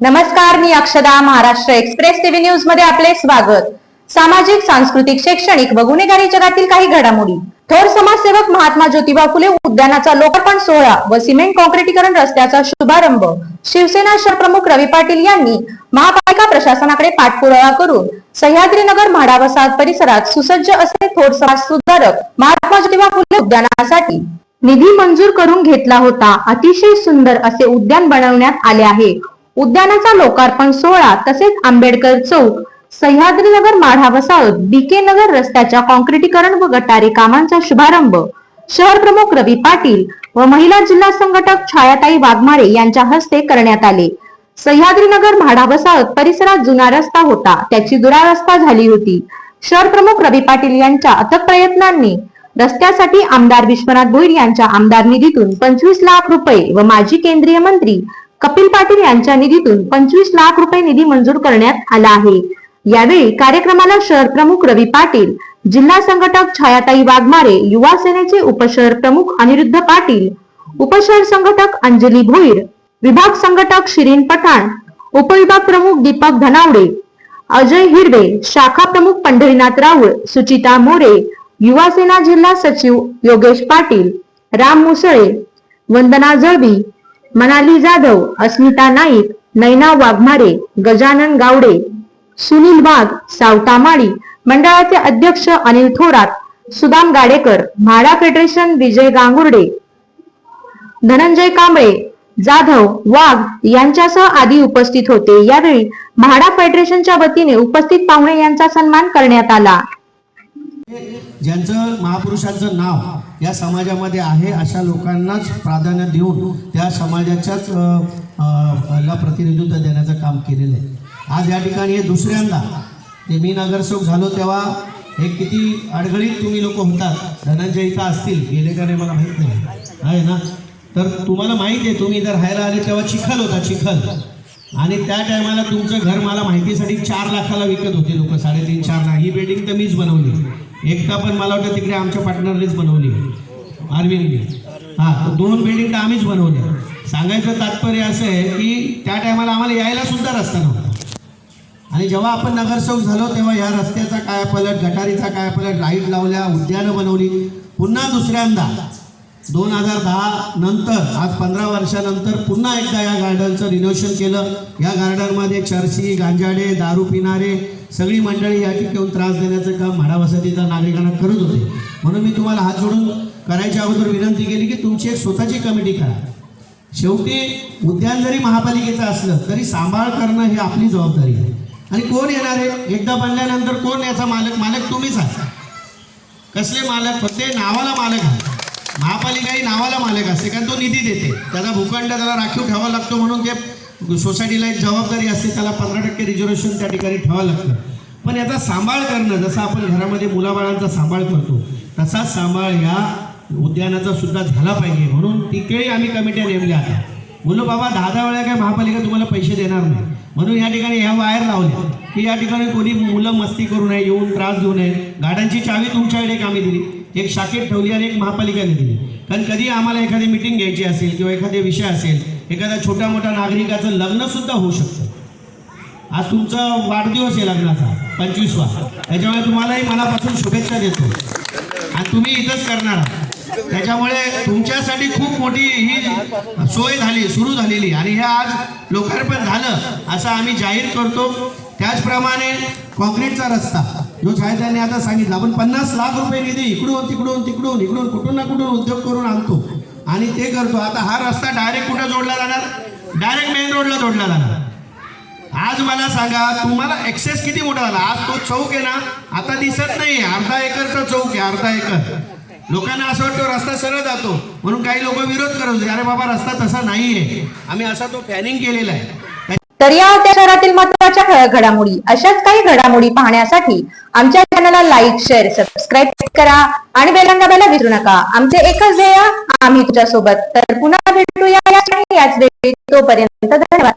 नमस्कार मी अक्षदा Maharashtra express TV न्यूजमध्ये आपले स्वागत. सामाजिक सांस्कृतिक शैक्षणिक व गुन्हेगारी जगातील काही घडामोडी. थोर समाजसेवक महात्मा ज्योतिबा फुले उद्यानाचा लोकार्पण सोहळा व सिमेंट कॉन्क्रिटीकरण रस्त्याचा शुभारंभ शिवसेना शहरप्रमुख रवी पाटील यांनी महापालिका प्रशासनाकडे पाठपुरावा करून सह्याद्रीनगर म्हाडा वसाहत परिसरात सुसज्ज असे थोर समाज सुधारक महात्मा ज्योतिबा फुले उद्यानासाठी निधी मंजूर करून घेतला होता. अतिशय सुंदर असे उद्यान बनवण्यात आले आहे. उद्यानाचा लोकार्पण सोहळा तसेच आंबेडकर चौक सह्याद्रीनगर माढा वसाहत बीके नगर रस्त्याच्या कॉन्क्रिटीकरण व गटारी कामांचा शुभारंभ शहर प्रमुख रवी पाटील व महिला जिल्हा संघटक छायाताई वाघमारे यांच्या हस्ते करण्यात आले. सह्याद्रीनगर माढा वसाहत परिसरात जुना रस्ता होता त्याची दुरावस्था झाली होती. शहर प्रमुख रवी पाटील यांच्या अथक प्रयत्नांनी रस्त्यासाठी आमदार विश्वनाथ भोईर यांच्या आमदार निधीतून पंचवीस लाख रुपये व माजी केंद्रीय मंत्री कपिल पाटील यांच्या निधीतून पंचवीस लाख रुपये निधी मंजूर करण्यात आला आहे. यावेळी कार्यक्रमाला शहर प्रमुख रवी पाटील जिल्हा संघटक छायाताई वाघमारे युवा सेनेचे उपशहर प्रमुख अनिरुद्ध पाटील उपशहर संघटक अंजली भोईर विभाग संघटक शिरीन पठाण उपविभाग प्रमुख दीपक धनावडे अजय हिरवे शाखा प्रमुख पंढरीनाथ राऊळ सुचिता मोरे युवा सेना जिल्हा सचिव योगेश पाटील राम मुसळे वंदना जळवी मनाली जाधव अस्मिता नाईक नैना वाघमारे गजानन गावडे सुनील वाघ सावता माळी मंडळाचे अध्यक्ष अनिल थोरात सुदाम गाडेकर म्हाडा फेडरेशन विजय गांगुर्डे धनंजय कांबळे जाधव वाघ यांच्यासह आदी उपस्थित होते. यावेळी म्हाडा फेडरेशनच्या वतीने उपस्थित पाहुणे यांचा सन्मान करण्यात आला. ज्यांचं महापुरुषांचं नाव या समाजामध्ये आहे अशा लोकांनाच प्राधान्य देऊन त्या समाजाच्याच ला प्रतिनिधित्व देण्याचं काम केलेलं आहे. आज या ठिकाणी हे दुसऱ्यांदा ते मी नगरसेवक झालो तेव्हा हे किती अडगळीत तुम्ही लोक होतात धनंजय इथं असतील गेले का नाही मला माहीत नाही. आहे ना? तर तुम्हाला माहीत आहे तुम्ही इथं राहायला आले तेव्हा चिखल होता चिखल. आणि त्या टायमाला तुमचं घर मला माहितीसाठी चार लाखाला विकत होते लोक साडेतीन चार लाख. ही बिल्डिंग तर मीच बनवली. एकदा पण मला वाटतं तिकडे आमच्या पार्टनरनेच बनवली. अरविंदने. हां दोन बिल्डिंग तर आम्हीच बनवल्या. सांगायचं तात्पर्य असं आहे की त्या टायमाला आम्हाला यायला सुद्धा रस्ता नव्हता. आणि जेव्हा आपण नगरसेवक झालो तेव्हा या रस्त्याचा काय पलट गटारीचा काय पलट लाइट लावल्या उद्यानं बनवली. पुन्हा दुसऱ्यांदा दोन हजार दहा नंतर आज पंधरा वर्षानंतर पुन्हा एकदा या गार्डनचं रिनोव्हेशन केलं. या गार्डनमध्ये चर्सी गांजाडे दारू पिणारे सगळी मंडळी या ठिकाणी त्रास देण्याचं काम म्हाडा नागरिकांना करत होते. म्हणून मी तुम्हाला हात जोडून करायच्या अगोदर विनंती केली की तुमची एक स्वतःची कमिटी करा. शेवटी उद्यान जरी महापालिकेचं असलं तरी सांभाळ करणं ही आपली जबाबदारी आहे. आणि कोण येणार आहे? एकदा बनल्यानंतर कोण याचा मालक? मालक तुम्हीच आहात कसले मालक? फक्त नावाला मालक आहे. महापालिका ही नावाला मालक असते कारण तो निधी देते. त्याचा भूखंड त्याला राखीव ठेवावा लागतो म्हणून ते सोसायटीला एक जबाबदारी असते त्याला पंधरा टक्के रिझर्वेशन त्या ठिकाणी ठेवावं लागतं. पण याचा सांभाळ करणं जसं आपण घरामध्ये मुलाबाळांचा सांभाळ करतो तसाच सांभाळ या उद्यानाचा सुद्धा झाला पाहिजे. म्हणून तिकडे आम्ही कमिट्या नेमल्या आहेत मुलं बाबा दहा दहा वेळा काय महापालिका तुम्हाला पैसे देणार नाही. म्हणून या ठिकाणी ह्या वायर लावल्या की या ठिकाणी कोणी मुलं मस्ती करू नये येऊन त्रास देऊ नये. गाड्यांची चावी तुमच्याकडे कामी आम्ही दिली. एक शाखेत ठेवली आणि एक महापालिकेने दिली. कारण कधी आम्हाला एखादी मिटिंग घ्यायची असेल किंवा एखादा विषय असेल एखाद्या छोट्या मोठ्या नागरिकाचं लग्नसुद्धा होऊ शकतं. आज तुमचा वाढदिवस आहे लग्नाचा पंचवीसवा. त्याच्यामुळे तुम्हालाही मनापासून शुभेच्छा देतो. आणि तुम्ही इथंच करणार आहात. त्याच्यामुळे तुमच्यासाठी खूप मोठी ही सोय झाली सुरू झालेली. आणि हे आज लोकार्पण झालं असं आम्ही जाहीर करतो. त्याचप्रमाणे कॉन्क्रीटचा रस्ता. जो छायाताईंनी आता सांगितला आपण पन्नास लाख रुपये निधी इकडून तिकडून तिकडून इकडून कुठून ना कुठून उद्योग करून आणतो. आणि ते करतो. आता हा रस्ता डायरेक्ट कुठं जोडला जाणार? डायरेक्ट मेन रोडला जोडला जाणार. आज मला सांगा तुम्हाला एक्सेस किती मोठा झाला? आज तो चौक आहे ना आता दिसत नाही अर्धा एकरचा चौक आहे अर्धा एकर. लोकांना असं वाटतं रस्ता सरळ जातो. म्हणून काही लोक विरोध करत होते. अरे बाबा रस्ता तसा नाही आहे आम्ही असा तो प्लॅनिंग केलेला आहे. तर या होत्या शहरातील महत्त्वाच्या घडामोडी अशाच काही घडामोडी पाहण्यासाठी आमच्या चॅनलला लाईक शेअर सबस्क्राईब करा आणि बेलंगाब्याला विसरू नका. आमचे एकच ध्येय आम्ही तुझ्या सोबत तर पुन्हा भेटूया याच वेळी. तोपर्यंत धन्यवाद.